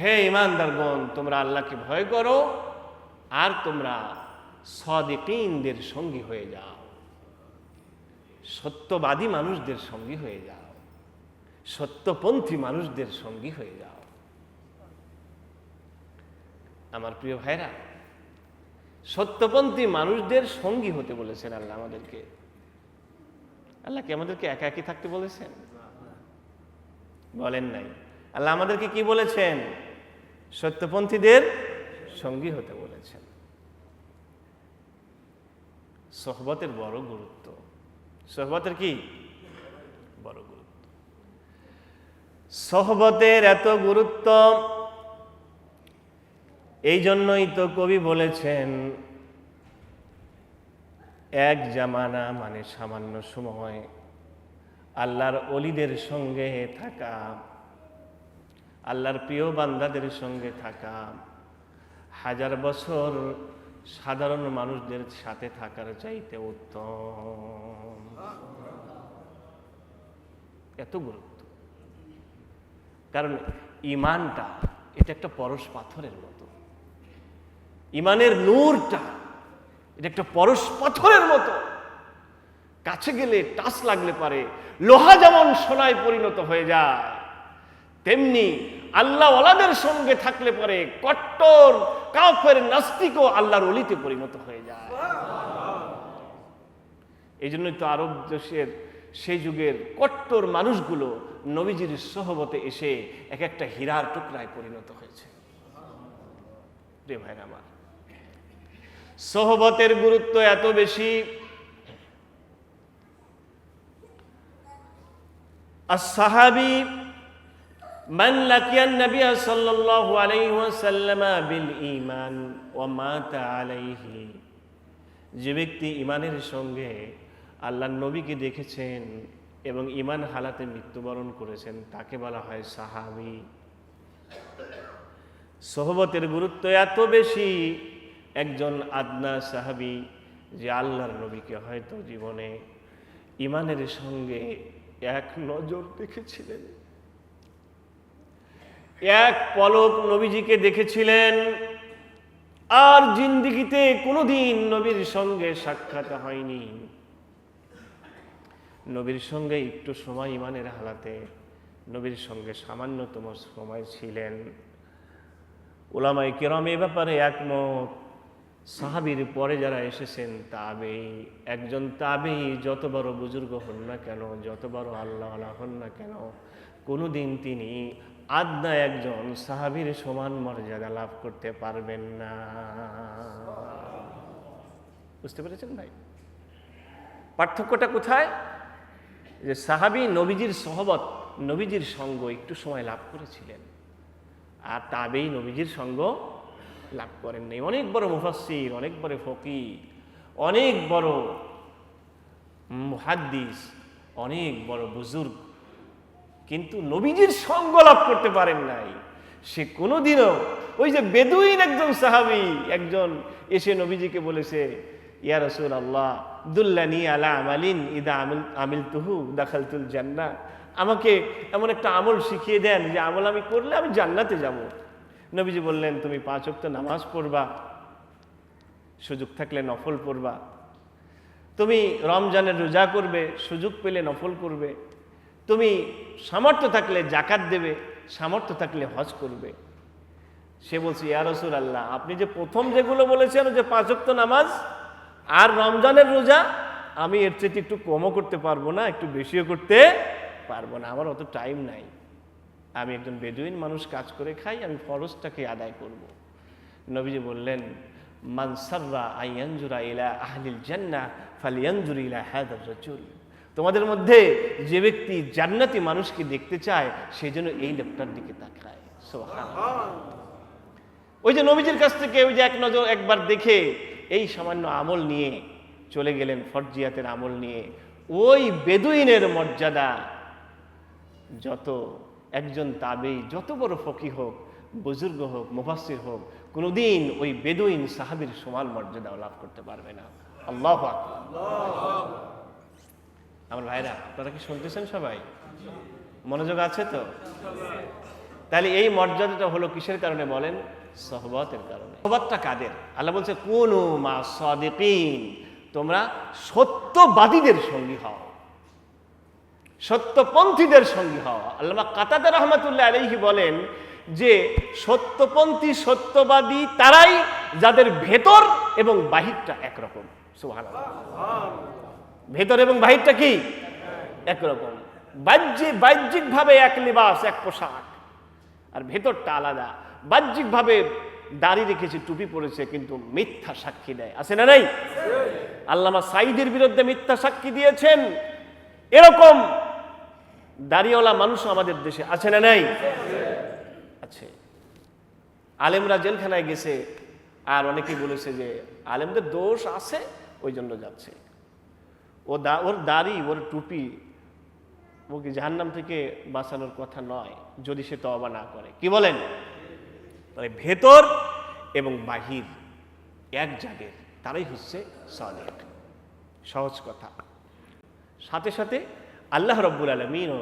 হে ইমানদারগণ তোমরা আল্লাহকে ভয় করো, আর তোমরা সদিকিনদের সঙ্গী হয়ে যাও। সত্যবাদী মানুষদের সঙ্গী হয়ে যাও। সত্যপন্থী মানুষদের সঙ্গী হয়ে যাও। আমার প্রিয় ভাইরা, সত্যপন্থী মানুষদের সঙ্গী হতে বলেছেন আল্লাহ আমাদেরকে। আল্লাহ কি আমাদেরকে একা একই থাকতে বলেছেন? বলেন নাই। আল্লাহ আমাদেরকে কি বলেছেন? সত্যপন্থীদের সঙ্গী হতে বলেছেন। সহবতের বড় গুরুত্ব। সহবতের কি? বড় গুরুত্ব। সহবতের এত গুরুত্ব, এই জন্যই তো কবি বলেছেন, এক জামানা মানে সামান্য সময় আল্লাহর অলিদের সঙ্গে থাকা আল্লাহর প্রিয় বান্দাদের সঙ্গে থাকা, হাজার বছর সাধারণ মানুষদের সাথে থাকার চাইতে উত্তম। এত গুরুত্ব। কারণ ইমানটা, এটা একটা পরশ পাথরের মতো। ইমানের নূরটা, এটা একটা পরশ পাথরের মতো। কাছে গেলে টাচ লাগলে পারে, লোহা যেমন সোনায় পরিণত হয়ে যায়, তেমনি আল্লাহওয়ালাদের সঙ্গে থাকলে পরে কট্টর, কাফের নাস্তিক আল্লাহর অলিতে পরিণত হয়ে যায়। এই জন্যই তো আরব দেশের সেই যুগের কট্টর মানুষগুলো নবীজির সহবতে এসে এক একটা হীরার টুকরায় পরিণত হয়েছে। রে ভাই আমার, সহবতের গুরুত্ব এত বেশি। আর সাহাবি من لقي النبي صلى الله عليه وسلم بالإيمان ومات عليه যে ব্যক্তি ইমানের সঙ্গে আল্লাহ নবীকে দেখেছেন এবং ইমান হালাতে মৃত্যুবরণ করেছেন তাকে বলা হয় সাহাবি সহবতের গুরুত্ব এত বেশি একজন আদনা সাহাবি যে আল্লাহর নবীকে হয়তো জীবনে ইমানের সঙ্গে এক নজর দেখেছিলেন এক পলক নবীজিকে দেখেছিলেন। আর জিন্দিগিতে কোনোদিন নবীর সঙ্গে সাক্ষাৎ হয়নি। নবীর সঙ্গে একটু সময় ইমানের হালাতে নবীর সঙ্গে সামান্যতম সময় ছিলেন। ওলামাই কেরম এ ব্যাপারে একমত। সাহাবির পরে যারা এসেছেন তাবেই একজন তাবেই যত বড় বুজুর্গ হন না কেন, যত বড় আল্লাহ হন না কেন, কোনোদিন তিনি আদনা একজন সাহাবির সমান মর্যাদা লাভ করতে পারবেন না। বুঝতে পেরেছেন ভাই? পার্থক্যটা কোথায়? যে সাহাবি নবীজির সহবত, নবীজির সঙ্গ একটু সময় লাভ করেছিলেন। আর তাবেই নবীজির সঙ্গ লাভ করেন নাই। অনেক বড় মুফাসির অনেক বড় ফকি অনেক বড় মুহাদ্দিস, অনেক বড় বুজুর্গ কিন্তু নবীজির সঙ্গ লাভ করতে পারেন নাই। সে কোনোদিনও ওই যে বেদুইন একজন সাহাবি, একজন এসে নবীজিকে বলেছে, ইয়া রসুল আল্লাহ দুল্লানি আলা আমালিন ইদা আমিল আমিল তুহু দাখালতুল জান্না আমাকে এমন একটা আমল শিখিয়ে দেন যে আমল আমি করলে আমি জান্নাতে যাব। নবীজি বললেন, তুমি পাঁচ ওয়াক্ত নামাজ পড়বা, সুযোগ থাকলে নফল পড়বা। তুমি রমজানের রোজা করবে, সুযোগ পেলে নফল করবে। তুমি সামর্থ্য থাকলে জাকাত দেবে, সামর্থ্য থাকলে হজ করবে। সে বলছে, ইয়া রসুল আল্লাহ আপনি যে প্রথম যেগুলো বলেছেন যে পাঁচক্ত নামাজ আর রমজানের রোজা, আমি এর চেয়ে একটু কমও করতে পারব না, একটু বেশিও করতে পারব না। আমার অত টাইম নাই। আমি একজন বেদুইন মানুষ, কাজ করে খাই, আমি ফরজটাকে আদায় করব। নবীজি বললেন মানসাররা আইয়ানজুরা ইলা আহলিল জান্না ফালিয়ানজুর ইলা হাদার রাজুল তোমাদের মধ্যে যে ব্যক্তি জান্নাতি মানুষকে দেখতে চায় সেই জন্য এই লোকটার দিকে তাকায়। ওই যে নবীজির কাছ থেকে ওই যে এক নজর একবার দেখে এই সামান্য আমল নিয়ে চলে গেলেন, ফরজিয়াতের আমল নিয়ে। ওই বেদুইনের মর্যাদা যত একজন তাবেই যত বড় ফকি হোক, বুজুর্গ হোক মুফাসির হোক, কোনোদিন ওই বেদুইন সাহাবির সমান মর্যাদা লাভ করতে পারবে না। আল্লাহ আমার ভাইরা, আপনারা কি শুনতেছেন সবাই? মনোযোগ আছে তো? তাহলে এই মর্যাদাটা হলো কিসের কারণে বলেন? সহবতের কারণে। সহবতটা কাদের? আল্লাহ বলছে, কোন মা সদিকিন, তোমরা সত্যবাদীদের সঙ্গী হও। সত্যপন্থীদের সঙ্গী হওয়া আল্লামা কাতাদা রহমতুল্লাহ আলহি বলেন যে, সত্যপন্থী, সত্যবাদী তারাই যাদের ভেতর এবং বাহিরটা একরকম। সুবহানাল্লাহ। ভেতর এবং বাহিরটা কি? একরকম। বাহ্যিক, বাহ্যিকভাবে এক লিবাস, এক পোশাক। আর ভেতরটা আলাদা। বাহ্যিকভাবে দাড়ি রেখেছে, টুপি পরেছে, কিন্তু মিথ্যা সাক্ষী দেয়। আছে না নাই? আল্লামা সাইদের বিরুদ্ধে মিথ্যা সাক্ষী দিয়েছেন। এরকম দাড়িওয়ালা মানুষ আমাদের দেশে আছে না নাই? আছে। আলেমরা জেলখানায় গেছে, আর অনেকেই বলেছে যে আলেমদের দোষ আছে, ওই জন্য যাচ্ছে। ও দা, ওর দাড়ি, ওর টুপি ওকে জাহান্নাম থেকে বাঁচানোর কথা নয়, যদি সে তবা না করে। কি বলেন? মানে ভেতর এবং বাহির, এক জায়গায় তারাই হচ্ছে সালেক সহজ কথা। সাথে সাথে আল্লাহ রব্বুল আলমিনও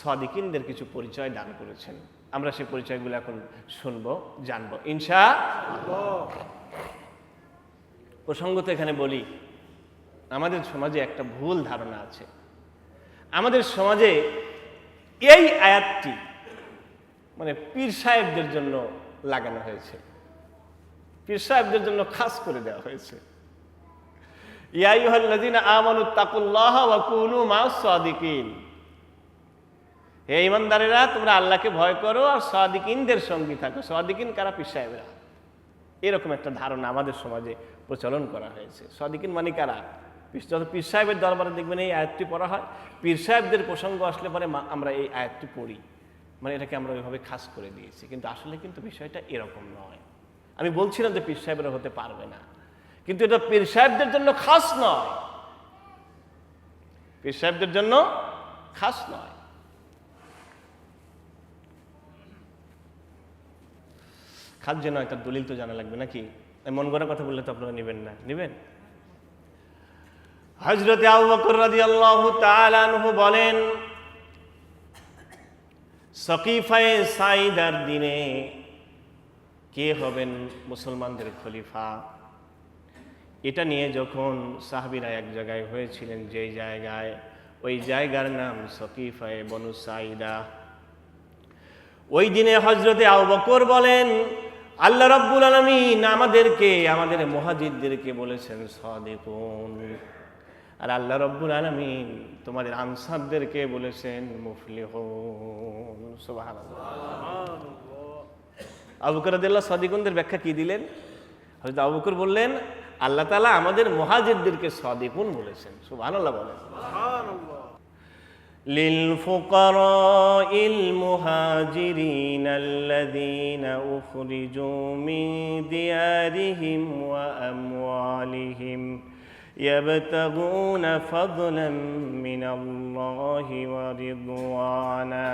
সাদিকিনদের কিছু পরিচয় দান করেছেন। আমরা সেই পরিচয়গুলো এখন শুনব, জানব। ইনশা প্রসঙ্গত এখানে বলি আমাদের সমাজে একটা ভুল ধারণা আছে। আমাদের সমাজে এই আয়াতটি মানে পীর সাহেবদের জন্য লাগানো হয়েছে। পীর সাহেবদের জন্য খাস করে দেওয়া হয়েছে। হে ইমানদারেরা, তোমরা আল্লাহকে ভয় করো আর সাদিকিনদের সঙ্গী থাকো। সাদিকিন কারা? পীর সাহেবরা। এরকম একটা ধারণা আমাদের সমাজে প্রচলন করা হয়েছে। সাদিকিন মানে কারা? যত পীর সাহেবের দরবারে দেখবেন এই আয়াতটি পড়া হয়। পীর সাহেবদের প্রসঙ্গ আসলে পরে আমরা এই আয়াতটি পড়ি। মানে এটাকে আমরা ওইভাবে খাস করে দিয়েছি। কিন্তু আসলে কিন্তু বিষয়টা এরকম নয়। আমি বলছিলাম যে পীর সাহেবরা হতে পারবে না। কিন্তু এটা পীর সাহেবদের জন্য খাস নয়। পীর সাহেবদের জন্য খাস নয়। খাস যেন একটা দলিল তো জানা লাগবে নাকি? মন গড়া কথা বললে তো আপনারা নেবেন না। নেবেন? হজরতে বলেন, সকিফায়ে সাইদার দিনে কে হবেন মুসলমানদের খলিফা? এটা নিয়ে যখন সাহাবিরা এক জায়গায় হয়েছিলেন যেই জায়গায়, ওই জায়গার নাম সকিফায়ে বনু সাইদা। ওই দিনে হজরতে আবু বকর বলেন, আল্লাহ রাব্বুল আলামিন আমাদেরকে, আমাদের মুহাজিরদেরকে বলেছেন, সাদিকুন। আর আল্লাহ রব্বুল আলামিন তোমাদের আনসারদেরকে বলেছেন মুফলিহুন সুবহানাল্লাহ আবু বকর রাদিয়াল্লাহু সাদিকুনদের ব্যাখ্যা কি দিলেন হযরত আবু বকর বললেন আল্লাহ তাআলা আমাদের মুহাজিরদেরকে সাদিকুন বলেছেন সুবহানাল্লাহ বলেন للفقراء المهاجرين الذين أخرجوا من ديارهم وأموالهم يبتغون فضلا من الله ورضوانا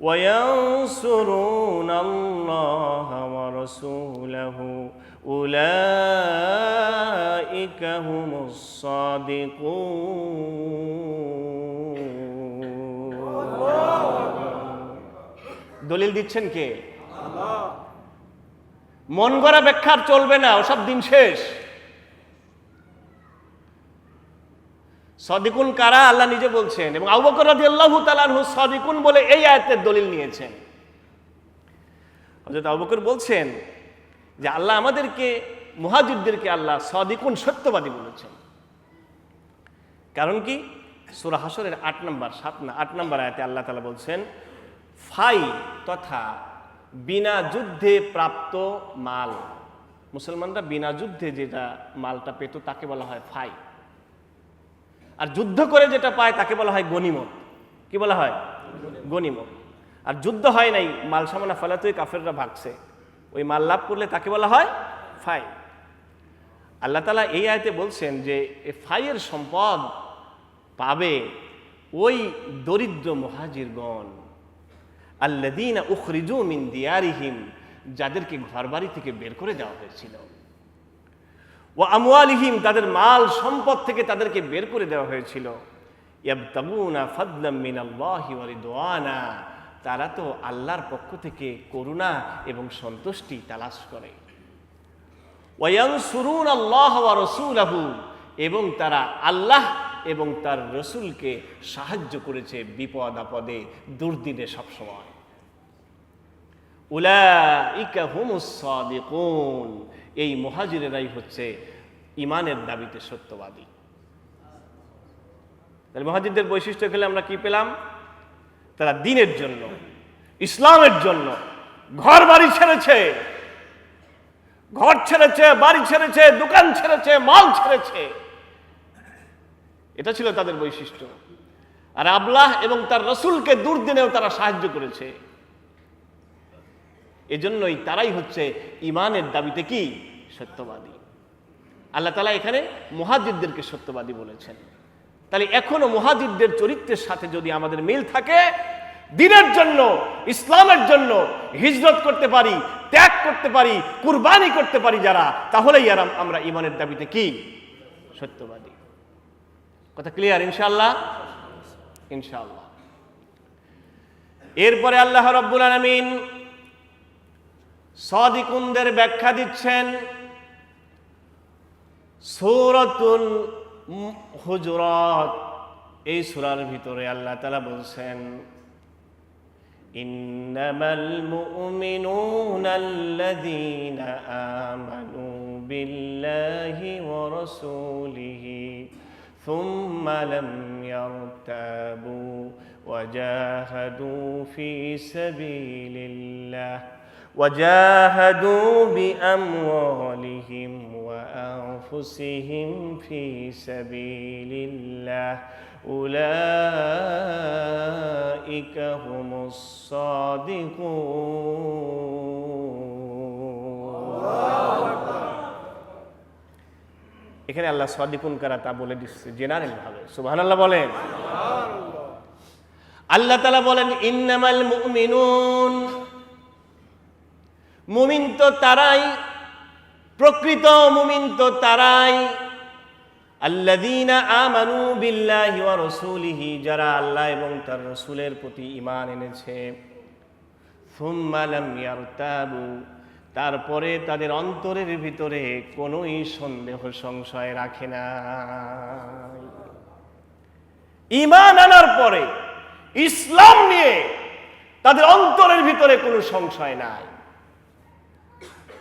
وينصرون الله ورسوله أولئك هم الصادقون দলিল দিচ্ছেন কে মন গড়া ব্যাখ্যার চলবে না ওসব দিন শেষ সদিকুন কারা? আল্লাহ নিজে বলছেন। এবং আবু বকর রাদিয়াল্লাহু তাআলা সদিকুন বলে এই আয়াতের দলিল নিয়েছেন। হযরত আবুবকর বলছেন যে আল্লাহ আমাদেরকে মুহাজিরদেরকে আল্লাহ সদিকুন সত্যবাদী বলেছেন। কারণ কি? সূরা হাসরের আট নম্বর, সাত না, আট নম্বর আয়াতে আল্লাহ তাআলা বলছেন, ফাই তথা বিনা যুদ্ধে প্রাপ্ত মাল। মুসলমানরা বিনা যুদ্ধে যেটা মালটা পেত তাকে বলা হয় ফাই। আর যুদ্ধ করে যেটা পায় তাকে বলা হয় গনিমত কি বলা হয়? গনিমত আর যুদ্ধ হয় নাই, মাল সামানা ফলাতেই কাফেররা ভাগছে। ওই মাল লাভ করলে তাকে বলা হয় ফাই। আল্লাহ তালা এই আয়তে বলছেন যে, এ ফাইয়ের সম্পদ পাবে ওই দরিদ্র মহাজিরগণ। আল্লাদিন উখরিজু মিন দিয়ারিহিম, যাদেরকে ঘরবাড়ি থেকে বের করে দেওয়া হয়েছিল। ও আমওয়ালিহিম, তাদের মাল সম্পদ থেকে তাদেরকে বের করে দেওয়া হয়েছিল। তারা তো আল্লাহর পক্ষ থেকে করুণা এবং সন্তুষ্টি তালাশ করে। এবং তারা আল্লাহ এবং তার রসুলকে সাহায্য করেছে বিপদ আপদে, দুর্দিনে সবসময়। উলাইকা হুমুস সাদিকুন এই মুহাজিরেরাই হচ্ছে ইমানের দাবিতে সত্যবাদী। তাহলে মহাজিদদের বৈশিষ্ট্য খেলে আমরা কি পেলাম? তারা দিনের জন্য, ইসলামের জন্য ঘর বাড়ি ছেড়েছে, ঘর ছেড়েছে, বাড়ি ছেড়েছে, দোকান ছেড়েছে, মাল ছেড়েছে। এটা ছিল তাদের বৈশিষ্ট্য। আর আবলাহ এবং তার রসুলকে দুর্দিনেও তারা সাহায্য করেছে। এজন্যই তারাই হচ্ছে ইমানের দাবিতে কি? সত্যবাদী। আল্লাহ তালা এখানে মুহাজিদদেরকে সত্যবাদী বলেছেন। তাহলে এখনও মুহাজিদদের চরিত্রের সাথে যদি আমাদের মিল থাকে, দিনের জন্য, ইসলামের জন্য হিজরত করতে পারি, ত্যাগ করতে পারি, কুরবানি করতে পারি যারা, তাহলেই আর আমরা ইমানের দাবিতে কি? সত্যবাদী। কথা ক্লিয়ার ইনশাআল্লাহ? ইনশাল্লাহ এরপরে আল্লাহ রব্বুল আলমিন সদিকুনদের ব্যাখ্যা দিচ্ছেন সৌরতুল হুজরাত এই সুরার ভিতরে আল্লাহ তালা বলছেন إنما المؤمنون الذين آمنوا بالله ورسوله ثم لم يرتابوا وجاهدوا في سبيل الله وجاهدوا بأموالهم وأنفسهم في سبيل الله أولئك هم الصادقون এখানে আল্লাহ সদিকুন কারা তা বলে দিচ্ছে জেনারেল ভাবে সুবহান আল্লাহ বলেন আল্লাহ তালা বলেন ইন্নামাল মুমিনুন মুমিন তো তারাই, প্রকৃত মুমিন তো তারাই। আল্লাযীনা আমানু বিল্লাহি ওয়া রাসূলিহি, যারা আল্লাহ এবং তার রাসূলের প্রতি ঈমান এনেছে। সুম্মা লাম ইয়ারতাবু, তারপরে তাদের অন্তরের ভিতরে কোনোই সন্দেহ, সংশয় রাখে না। ঈমান আনার পরে ইসলাম নিয়ে তাদের অন্তরের ভিতরে কোনো সংশয় নাই।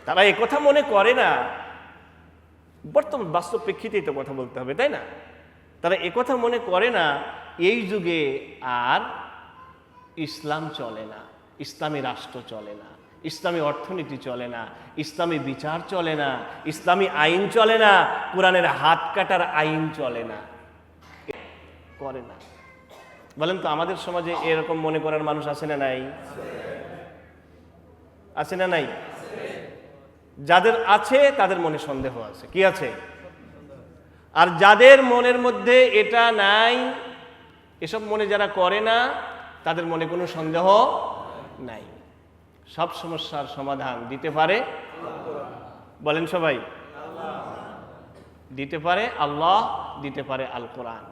তারা কথা মনে করে না। বর্তমান বাস্তব প্রেক্ষিতেই তো কথা বলতে হবে, তাই না? তারা একথা মনে করে না, এই যুগে আর ইসলাম চলে না, ইসলামী রাষ্ট্র চলে না, ইসলামী অর্থনীতি চলে না, ইসলামী বিচার চলে না, ইসলামী আইন চলে না, কোরআনের হাত কাটার আইন চলে না করে না। বলেন তো, আমাদের সমাজে এরকম মনে করার মানুষ আছে না নাই? আছে না নাই? যাদের আছে, তাদের মনে সন্দেহ আছে। কি আছে? আর যাদের মনের মধ্যে এটা নাই, এসব মনে যারা করে না, তাদের মনে কোনো সন্দেহ নাই। সব সমস্যার সমাধান দিতে পারে বলেন সবাই। দিতে পারে আল্লাহ, দিতে পারে আল কোরআন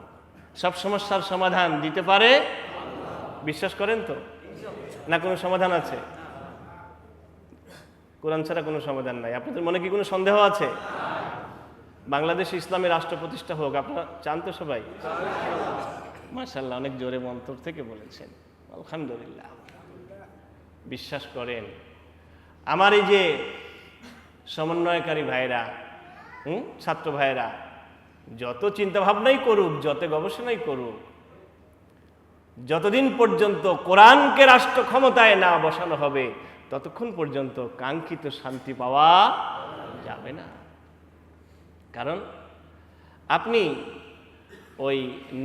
সব সমস্যার সমাধান দিতে পারে বিশ্বাস করেন তো? না কোনো সমাধান আছে? কোরআন ছাড়া কোনো সমাধান নাই। আপনাদের মনে কি কোনো সন্দেহ আছে? বাংলাদেশ ইসলামী রাষ্ট্র প্রতিষ্ঠা হোক, আপনারা চান তো সবাই? মার্শাল্লাহ অনেক জোরে মন্তর থেকে বলেছেন। আলহামদুলিল্লাহ। বিশ্বাস করেন, আমার এই যে সমন্বয়কারী ভাইরা, হুম, ছাত্র ভাইরা, যত চিন্তা ভাবনাই করুক, যত গবেষণাই করুক, যতদিন পর্যন্ত কোরআনকে রাষ্ট্র ক্ষমতায় না বসানো হবে ততক্ষণ পর্যন্ত কাঙ্ক্ষিত শান্তি পাওয়া যাবে না। কারণ আপনি ওই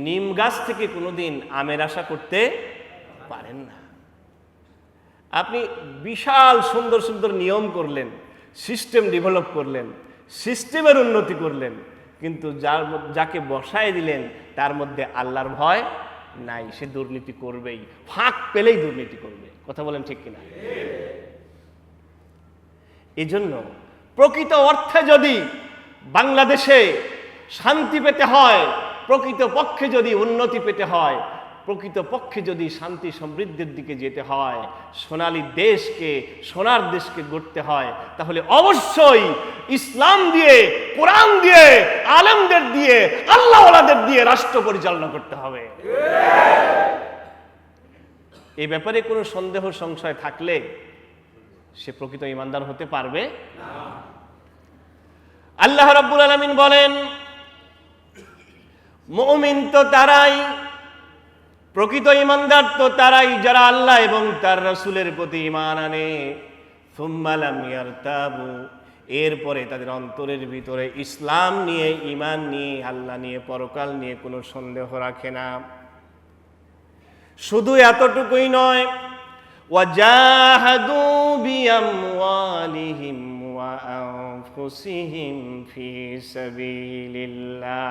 নিম গাছ থেকে কোনোদিন আমের আশা করতে পারেন না। আপনি বিশাল সুন্দর সুন্দর নিয়ম করলেন, সিস্টেম ডেভেলপ করলেন, সিস্টেমের উন্নতি করলেন, কিন্তু যার যাকে বসায় দিলেন, তার মধ্যে আল্লাহর ভয় নাই, সে দুর্নীতি করবেই। ফাঁক পেলেই দুর্নীতি করবে। কথা বলেন ঠিক কিনা? এই জন্য প্রকৃত অর্থে যদি বাংলাদেশে শান্তি পেতে হয়, প্রকৃত পক্ষে যদি উন্নতি পেতে হয় প্রকৃত পক্ষে যদি শান্তি সমৃদ্ধির দিকে যেতে হয়, সোনালী দেশকে, সোনার দেশকে গড়তে হয়, তাহলে অবশ্যই ইসলাম দিয়ে, কোরআন দিয়ে, আলেমদের দিয়ে, আল্লাহওয়ালাদের দিয়ে রাষ্ট্র পরিচালনা করতে হবে। এই ব্যাপারে কোনো সন্দেহ সংশয় থাকলে সে প্রকৃত ইমানদার হতে পারবে? আল্লাহ রাব্বুল আলামিন বলেন, মুমিন তো তারাই প্রকৃত ইমানদার তো তারাই যারা আল্লাহ এবং তার রসুলের প্রতি ইমান আনে। ইয়ারতাবু। এরপরে তাদের অন্তরের ভিতরে ইসলাম নিয়ে ইমান নিয়ে, আল্লাহ নিয়ে, পরকাল নিয়ে কোনো সন্দেহ রাখে না। শুধু এতটুকুই নয় ওয়া ফি সাবিলিল্লাহ।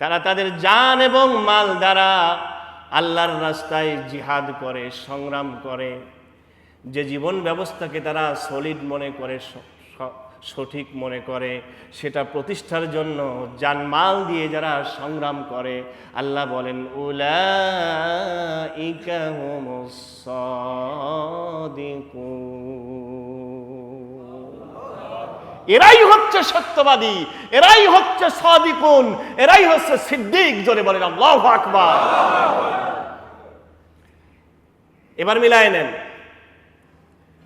তারা তাদের জান এবং মাল দ্বারা আল্লাহর রাস্তায় জিহাদ করে, সংগ্রাম করে। যে জীবন ব্যবস্থাকে তারা সলিড মনে করে সঠিক মনে করে, সেটা প্রতিষ্ঠার জন্য জানমাল দিয়ে যারা সংগ্রাম করে, আল্লাহ বলেন উলা এরাই হচ্ছে সত্যবাদী, এরাই হচ্ছে সাদিকুন, এরাই হচ্ছে সিদ্দিক, জোরে বলেন আল্লাহু আকবার। এবার মিলায় নেন।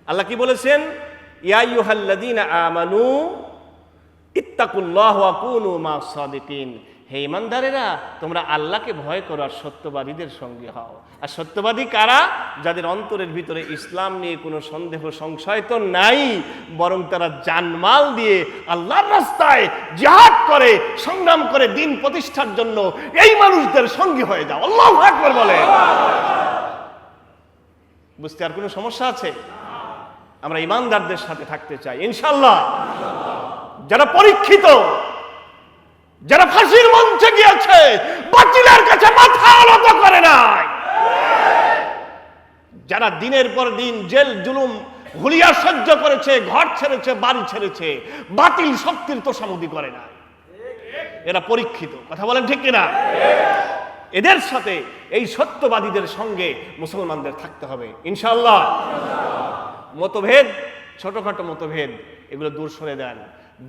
আল্লাহ কি বলেছেন? ইয়াইহাল্লাদিন আমানু, ইত্তাকুল্লাহ কুনু মা সাদিকিন। হে ইমানদারেরা, তোমরা আল্লাহকে ভয় করো আর সত্যবাদীদের সঙ্গে হও। আর সত্যবাদী কারা? যাদের অন্তরের ভিতরে ইসলাম নিয়ে কোনো সন্দেহ, সংশয় তো নাই, বরং তারা জানমাল দিয়ে আল্লাহর রাস্তায় জিহাদ করে, সংগ্রাম করে, দিন প্রতিষ্ঠার জন্য এই মানুষদের সঙ্গী হয়ে যাও। আল্লাহ আকবার বলে। বুঝতে আর কোনো সমস্যা আছে? আমরা ইমানদারদের সাথে থাকতে চাই। ইনশাল্লাহ যারা পরীক্ষিত যারা ফাঁসির মঞ্চে গিয়েছে, বাতিলের কাছে মাথা আলত করে নাই। যারা দিনের পর দিন জেল, জুলুম, হুলিয়া সহ্য করেছে, ঘর ছেড়েছে, বাড়ি ছেড়েছে, বাতিল শক্তির তোষামুদি করে না এরা পরীক্ষিত, কথা বলেন ঠিক কিনা? এদের সাথে এই সত্যবাদীদের সঙ্গে মুসলমানদের থাকতে হবে ইনশাল্লাহ মতভেদ, ছোটখাটো মতভেদ, এগুলো দূর সরে দেন।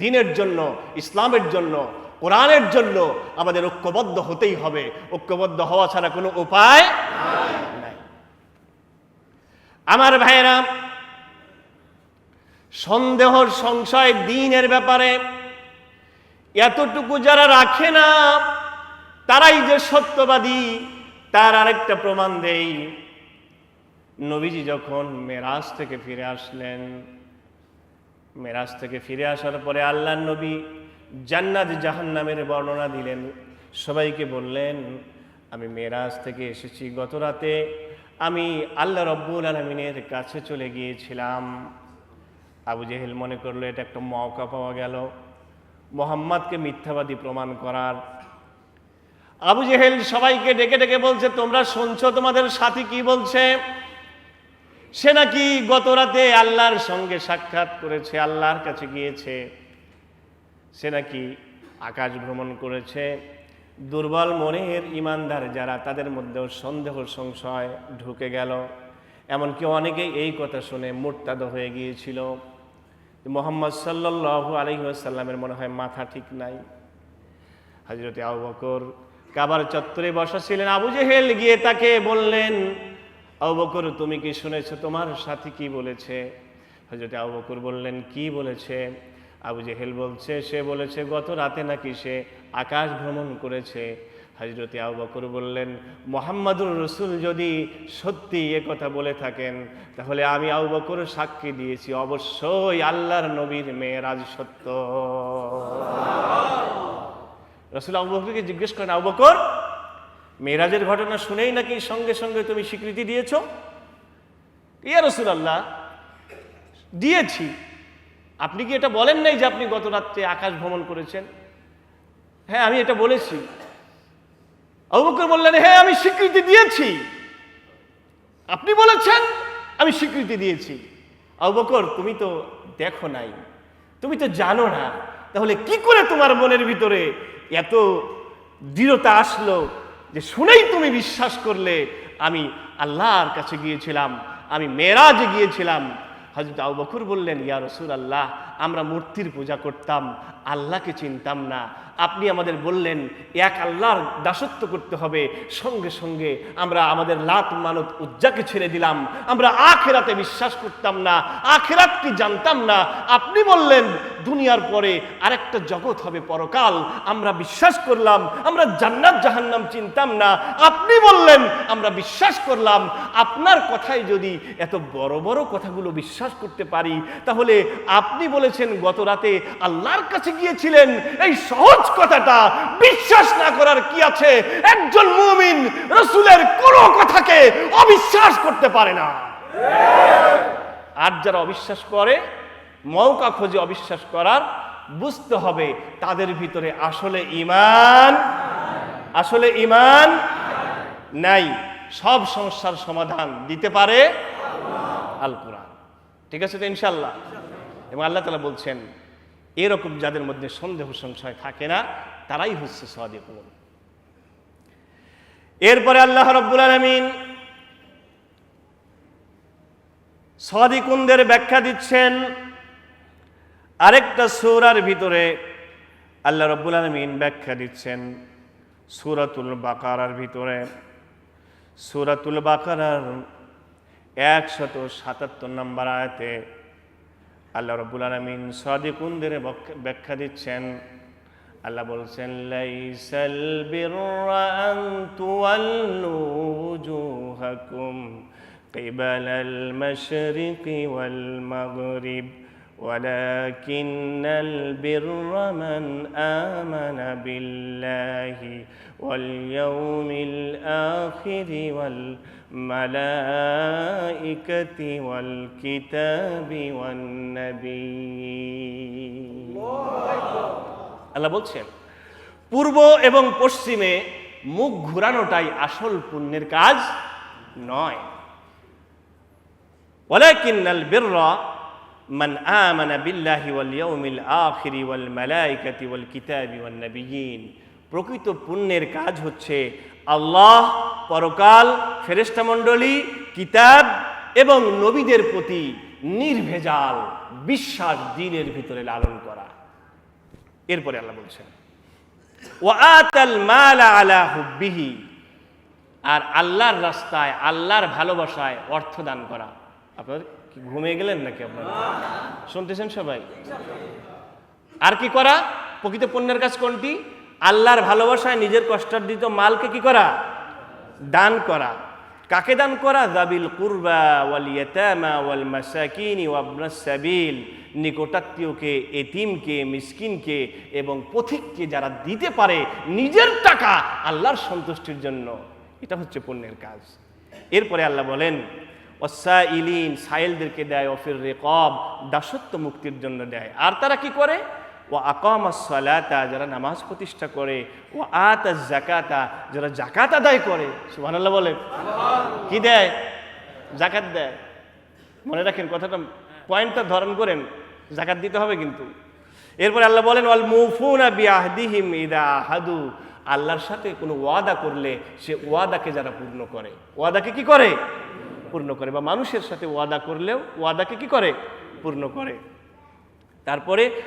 দিনের জন্য, ইসলামের জন্য কোরআনের জন্য আমাদের ঐক্যবদ্ধ হতেই হবে। ঐক্যবদ্ধ হওয়া ছাড়া কোনো উপায় নাই। আমার ভাইয়েরা, সন্দেহর সংশয় দিনের ব্যাপারে এতটুকু যারা রাখে না, তারাই যে সত্যবাদী, তার আরেকটা প্রমাণ দেই। নবীজি যখন মেরাজ থেকে ফিরে আসলেন, মেরাজ থেকে ফিরে আসার পরে আল্লাহ নবী জান্নাত জাহান্নামের বর্ণনা দিলেন। সবাইকে বললেন, আমি মেরাজ থেকে এসেছি গত রাতে। আমি আল্লাহ রব্বুল আলমিনের কাছে চলে গিয়েছিলাম। আবু জেহেল মনে করল, এটা একটা মৌকা পাওয়া গেল। মোহাম্মদকে মিথ্যাবাদী প্রমাণ করার। আবু জেহেল সবাইকে ডেকে ডেকে বলছে, তোমরা শুনছো তোমাদের সাথী কি বলছে? সে নাকি গত রাতে আল্লাহর সঙ্গে সাক্ষাৎ করেছে, আল্লাহর কাছে গিয়েছে। সে নাকি আকাশ ভ্রমণ করেছে। দুর্বল মনের ইমানদার যারা, তাদের মধ্যেও সন্দেহ, সংশয় ঢুকে গেল। এমনকি অনেকেই এই কথা শুনে মোরতাদ হয়ে গিয়েছিল। মোহাম্মদ সাল্লাহ আলহিহাসাল্লামের মনে হয় মাথা ঠিক নাই। হজরতে আবু বকর কাবার চত্বরে বসা ছিলেন আবু জেহেল গিয়ে তাকে বললেন, আবু বকর, তুমি কি শুনেছো? তোমার সাথী কি বলেছে? হজরতে আবু বকর বললেন, কি বলেছে? আবু জেহেল বলছে, সে বলেছে, গত রাতে নাকি সে আকাশ ভ্রমণ করেছে। হজরতে আবু বকর বললেন, মোহাম্মদুর রসুল যদি সত্যি এ কথা বলে থাকেন, তাহলে আমি আবু বকর সাক্ষী দিয়েছি। অবশ্যই আল্লাহর নবীর মেয়েরাজ সত্য। রসুল আবু বকরকে জিজ্ঞেস করেন, আবু বকর, মেয়েরাজের ঘটনা শুনেই নাকি সঙ্গে সঙ্গে তুমি স্বীকৃতি দিয়েছ? ইয়া রসুল আল্লাহ দিয়েছি। আপনি কি এটা বলেন নাই যে আপনি গত রাত্রে আকাশ ভ্রমণ করেছেন? হ্যাঁ আমি এটা বলেছি। আবু বকর বললেন হ্যাঁ আমি স্বীকৃতি দিয়েছি। আপনি বলেছেন, আমি স্বীকৃতি দিয়েছি। অবকর তুমি তো দেখো নাই, তুমি তো জানো না। তাহলে কি করে তোমার মনের ভিতরে এত দৃঢ়তা আসলো যে শুনেই তুমি বিশ্বাস করলে, আমি আল্লাহর কাছে গিয়েছিলাম, আমি মেরাজে গিয়েছিলাম হজরত আবু বকুর বললেন ইয়া আল্লাহ আমরা মূর্তির পূজা করতাম, আল্লাহকে চিনতাম না। আপনি আমাদের বললেন, এক আল্লাহর দাসত্ব করতে হবে, সঙ্গে সঙ্গে আমরা আমাদের লাত মানত উজ্জাকে ছেড়ে দিলাম। আমরা আখেরাতে বিশ্বাস করতাম না আখেরাত কি জানতাম না। আপনি বললেন, দুনিয়ার পরে আরেকটা জগৎ হবে পরকাল। আমরা বিশ্বাস করলাম, আমরা জান্নাত জাহান্নাম চিনতাম না। আপনি বললেন, আমরা বিশ্বাস করলাম। আপনার কথায় যদি এত বড় বড় কথাগুলো বিশ্বাস করতে পারি, তাহলে আপনি বলেছেন গত রাতে আল্লাহর কাছে গিয়েছিলেন। এই সহজ কথাটা বিশ্বাস না করার কি আছে? একজন মুমিন রসুলের কোনো কথাকে অবিশ্বাস করতে পারে না। আর যারা অবিশ্বাস করে, মৌকা খোঁজে অবিশ্বাস করার, বুঝতে হবে তাদের ভিতরে আসলে ইমান আসলে ইমান নাই। সব সমস্যার সমাধান দিতে পারে আল কোরআন ঠিক আছে তো ইনশাল্লাহ এবং আল্লাহ তালা বলছেন, এরকম যাদের মধ্যে সন্দেহ সংশয় থাকে না, তারাই হচ্ছে সাদিকুন। এরপরে আল্লাহ রব্বুল আলমিন সাদিকুনদের ব্যাখ্যা দিচ্ছেন, আরেকটা সূরার ভিতরে আল্লাহ রব্বুল আলমিন ব্যাখ্যা দিচ্ছেন, সূরাতুল বাকারার ভিতরে। সুরাতুল বাকারার একশত সাতাত্তর নম্বর আয়াতে আল্লাহ রব্বুল আলমিন সাদিকুনদের বক- ব্যাখ্যা দিচ্ছেন আল্লাহ বলছেন লাইসাল বিররা আন তুওয়াল্লু ওয়ুজুহাকুম قبل المشرق والمغرب ولكن البر من آمن بالله واليوم الآخر والملائكة والكتاب والنبيين আল্লাহ বলছেন পূর্ব এবং পশ্চিমে মুখ ঘুরানোটাই আসল পুণ্যের কাজ নয় মান আমানা বিল্লাহি ওয়াল ইয়াউমিল আখিরি ওয়াল মালাইকাতি ওয়াল কিতাবি ওয়ান নাবিয়িন প্রকৃত পুণ্যের কাজ হচ্ছে আল্লাহ, পরকাল ফেরেস্তা ফেরেস্তামণ্ডলী কিতাব এবং নবীদের প্রতি নির্ভেজাল, বিশ্বাস দিনের ভিতরে লালন করা। এরপরে আল্লাহ বলছেন হুব্বিহি। আর আল্লাহর রাস্তায়, আল্লাহর ভালোবাসায় অর্থ দান করা। আপনাদের ঘুমিয়ে গেলেন নাকি আপনারা? শুনতেছেন সবাই? আর কি করা? প্রকৃত পণ্যের কাজ কোনটি? আল্লাহর ভালোবাসায় নিজের কষ্টার্জিত মালকে কি করা? দান করা। কাকে দান করা? দাবিল কুরবা ওয়াল ইয়াতামা ওয়াল মাসাকিনি ওয়াবনাস সাবিল। নিকটাত্মীয়কে, এতিমকে, মিসকিনকে এবং পথিককে যারা দিতে পারে নিজের টাকা আল্লাহর সন্তুষ্টির জন্য। এটা হচ্ছে পুণ্যের কাজ। এরপরে আল্লাহ বলেন অসা ইলিন সাইলদেরকে দেয় অফির রেকব, দাসত্ব মুক্তির জন্য দেয়। আর তারা কি করে? ও আকামা সালাতা, যারা নামাজ প্রতিষ্ঠা করে। ও আতা জাকাতা যারা জাকাত আদায় করে। সুবহানাল্লাহ বলে কি দেয়? জাকাত দেয়। মনে রাখেন কথাটা, পয়েন্টটা ধারণ করেন জাকাত দিতে হবে কিন্তু। এরপরে আল্লাহ বলেন, ওয়াল মুফুনা বিআহদিহিম ইদা হাদু আল্লাহর সাথে কোনো ওয়াদা করলে সে ওয়াদাকে যারা পূর্ণ করে। ওয়াদাকে কি করে? পূর্ণ করে বা মানুষের সাথে ওয়াদা করলেও ওয়াদাকে কি করে? পূর্ণ করে। তারপরে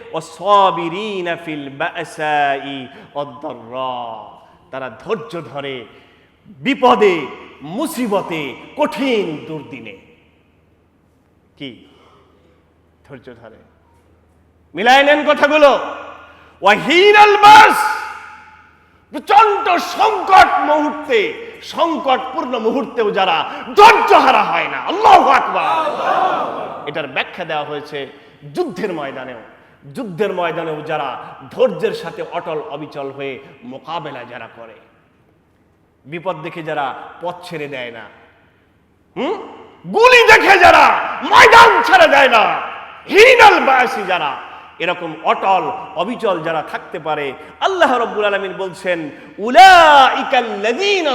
তারা ধৈর্য ধরে বিপদে, মুসিবতে, কঠিন দুর্দিনে। কি? ধৈর্য ধরে। মিলাই নেন কথাগুলো। বাস প্রচণ্ড সংকট মুহূর্তে সংকটপূর্ণ মুহূর্তেও যারা ধৈর্য হারা হয় না, আল্লাহ আকবার। এটার ব্যাখ্যা দেওয়া হয়েছে যুদ্ধের ময়দানেও। যুদ্ধের ময়দানেও যারা ধৈর্যের সাথে অটল অবিচল হয়ে মোকাবেলা যারা করে, বিপদ দেখে যারা পথ ছেড়ে দেয় না, হুম? গুলি দেখে যারা, ময়দান ছেড়ে দেয় না হিনাল বায়াসী যারা এরকম অটল, অবিচল যারা থাকতে পারে, আল্লাহ রব্বুল আলমিন বলছেন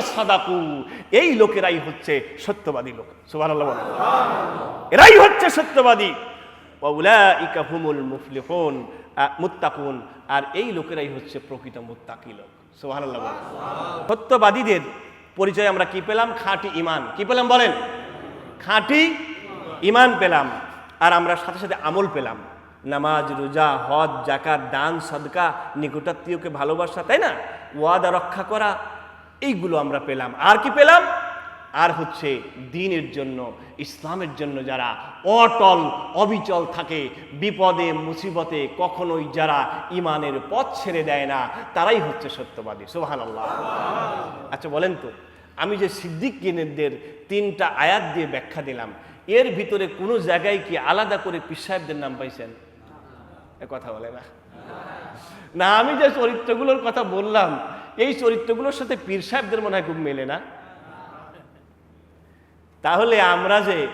সাদাকু, এই লোকেরাই হচ্ছে সত্যবাদী লোক। বলেন। এরাই হচ্ছে সত্যবাদী। হুমুল মুফলিহুন মুত্তাকুন, আর এই লোকেরাই হচ্ছে প্রকৃত মুত্তাকি লোক। বলেন। সত্যবাদীদের পরিচয় আমরা কি পেলাম? খাঁটি ইমান কি পেলাম বলেন? খাঁটি ইমান পেলাম। আর আমরা সাথে সাথে আমল পেলাম। নামাজ, রোজা, হজ জাকাত দান, সদকা, নিকটাত্মীয়কে ভালোবাসা, তাই না? ওয়াদা, রক্ষা করা, এইগুলো আমরা পেলাম। আর কি পেলাম? আর হচ্ছে দিনের জন্য, ইসলামের জন্য যারা অটল, অবিচল থাকে, বিপদে, মুসিবতে কখনোই যারা ইমানের পথ ছেড়ে দেয় না, তারাই হচ্ছে সত্যবাদী। সোহান আল্লাহ আচ্ছা বলেন তো, আমি যে সিদ্দিক কিনেরদের তিনটা আয়াত দিয়ে ব্যাখ্যা দিলাম, এর ভিতরে কোনো জায়গায় কি আলাদা করে পীর সাহেবদের নাম পাইছেন? কথা বলে না। না, আমি যে চরিত্রগুলোর কথা বললাম, এই চরিত্রগুলোর সাথে পীর সাহেবদের মনে হয় খুব মেলে না। তাহলে আমরা যে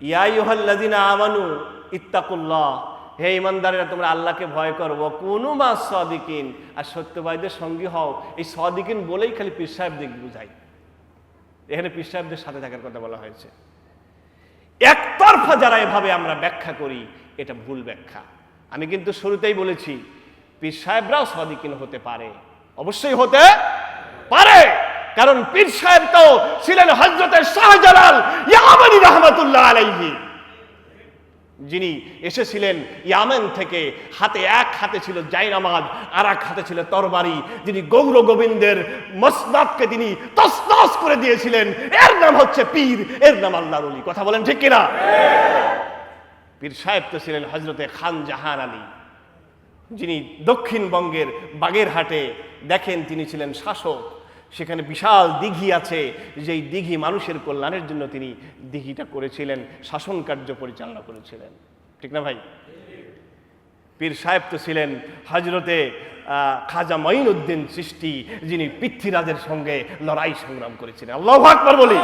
ইয়াই ইয়াইহাল্লাদিনা আমানু ইত্তাকুল্লাহ, হে ইমানদারেরা, তোমরা আল্লাহকে ভয় করো। কোনো মা সদিকিন, আর সত্যবাদীদের সঙ্গী হও। এই সদিকিন বলেই খালি পীর সাহেবদের বুঝাই। এখানে পীর সাহেবদের সাথে থাকার কথা বলা হয়েছে। একতরফা যারা এভাবে আমরা ব্যাখ্যা করি, এটা ভুল ব্যাখ্যা। আমি কিন্তু শুরুতেই বলেছি, পীর সাহেবরাও সদিকিন হতে পারে। অবশ্যই হতে পারে। কারণ পীর সাহেব তো ছিলেন হজরতের শাহজালাল ইয়ামানি রহমতুল্লাহ আলাইহি। যিনি এসেছিলেন ইয়ামেন থেকে, হাতে এক হাতে ছিল জাইনামাজ আর এক হাতে ছিল তরবারি। যিনি গৌর গোবিন্দের মসনাদকে তিনি তসনস করে দিয়েছিলেন। এর নাম হচ্ছে পীর, এর নাম আল্লাহর কথা বলেন ঠিক কিনা? পীর সাহেব তো ছিলেন হজরতে খান জাহান আলী। যিনি দক্ষিণবঙ্গের বাগেরহাটে দেখেন তিনি ছিলেন শাসক। সেখানে বিশাল দিঘি আছে, যেই দিঘি মানুষের কল্যাণের জন্য তিনি দিঘিটা করেছিলেন, শাসন কার্য পরিচালনা করেছিলেন। ঠিক না ভাই? পীর সাহেব তো ছিলেন হজরতে খাজা মঈনুদ্দিন সৃষ্টি, যিনি পৃথ্বীরাজের সঙ্গে লড়াই সংগ্রাম করেছিলেন। আল্লাহ আকবর বলি।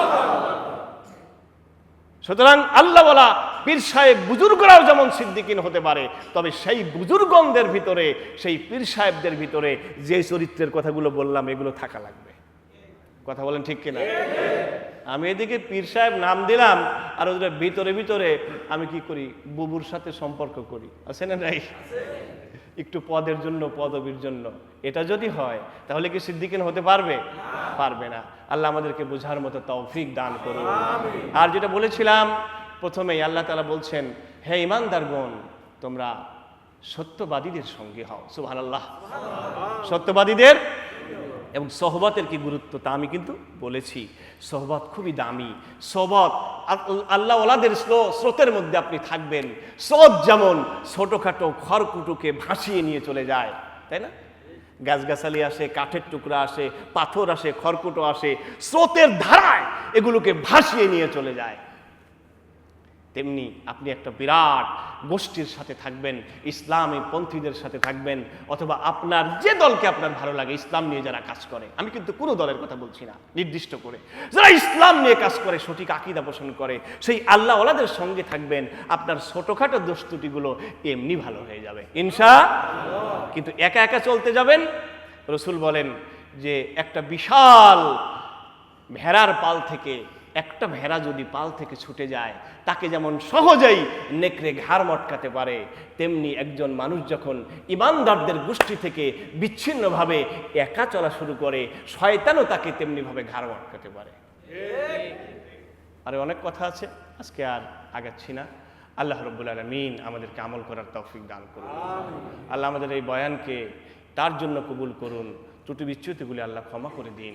সুতরাং আল্লাহ বলা, পীর সাহেব বুজুর্গরাও যেমন সিদ্দিকিন হতে পারে, তবে সেই বুজুর্গনদের ভিতরে, সেই পীর সাহেবদের ভিতরে যে চরিত্রের কথাগুলো বললাম, এগুলো থাকা লাগবে। কথা বলেন ঠিক কিনা? আমি এদিকে পীর সাহেব নাম দিলাম, আর ওদের ভিতরে ভিতরে আমি কি করি? বুবুর সাথে সম্পর্ক করি। আছে না নাই? একটু পদের জন্য পদবীর জন্য। এটা যদি হয় তাহলে কি সিদ্দিকিন হতে পারবে? পারবে না। আল্লাহ আমাদেরকে বোঝার মতো তৌফিক দান করুন। আর যেটা বলেছিলাম প্রথমেই আল্লাহ তালা বলছেন হে ইমানদারগণ তোমরা সত্যবাদীদের সঙ্গে হও। সুহান আল্লাহ সত্যবাদীদের এবং সহবতের কি গুরুত্ব তা আমি কিন্তু বলেছি। সহবত খুবই দামি। সহবত আল- আল্লাহ ওলাদের স্রো- স্রোতের মধ্যে আপনি থাকবেন। স্রোত যেমন ছোটোখাটো খড়কুটুকে ভাসিয়ে নিয়ে চলে যায়, তাই না? গাছগাছালি আসে, কাঠের টুকরা আসে, পাথর আসে, খড়কুটো আসে, স্রোতের ধারায় এগুলোকে ভাসিয়ে নিয়ে চলে যায়। তেমনি আপনি একটা বিরাট গোষ্ঠীর সাথে থাকবেন, ইসলামী পন্থীদের সাথে থাকবেন, অথবা আপনার যে দলকে আপনার ভালো লাগে, ইসলাম নিয়ে যারা কাজ করে। আমি কিন্তু কোনো দলের কথা বলছি না, নির্দিষ্ট করে। যারা ইসলাম নিয়ে কাজ করে, সঠিক আকিদা পোষণ করে, সেই আল্লাহ ওলাদের সঙ্গে থাকবেন, আপনার ছোটোখাটো দোস্তুটিগুলো এমনি ভালো হয়ে যাবে। ইনশা কিন্তু একা একা চলতে যাবেন? রসুল বলেন যে একটা বিশাল ভেড়ার পাল থেকে একটা ভেড়া যদি পাল থেকে ছুটে যায়, তাকে যেমন সহজেই নেকড়ে ঘাড় মটকাতে পারে, তেমনি একজন মানুষ যখন ইমানদারদের গোষ্ঠী থেকে বিচ্ছিন্নভাবে একা চলা শুরু করে, শয়তানও তাকে তেমনিভাবে ঘাড় মটকাতে পারে। আরে অনেক কথা আছে, আজকে আর আগাচ্ছি না। আল্লাহ রব্বুল আলমিন আমাদেরকে আমল করার তৌফিক দান করুন। আল্লাহ আমাদের এই বয়ানকে তার জন্য কবুল করুন। ত্রুটি বিচ্যুতিগুলি আল্লাহ ক্ষমা করে দিন।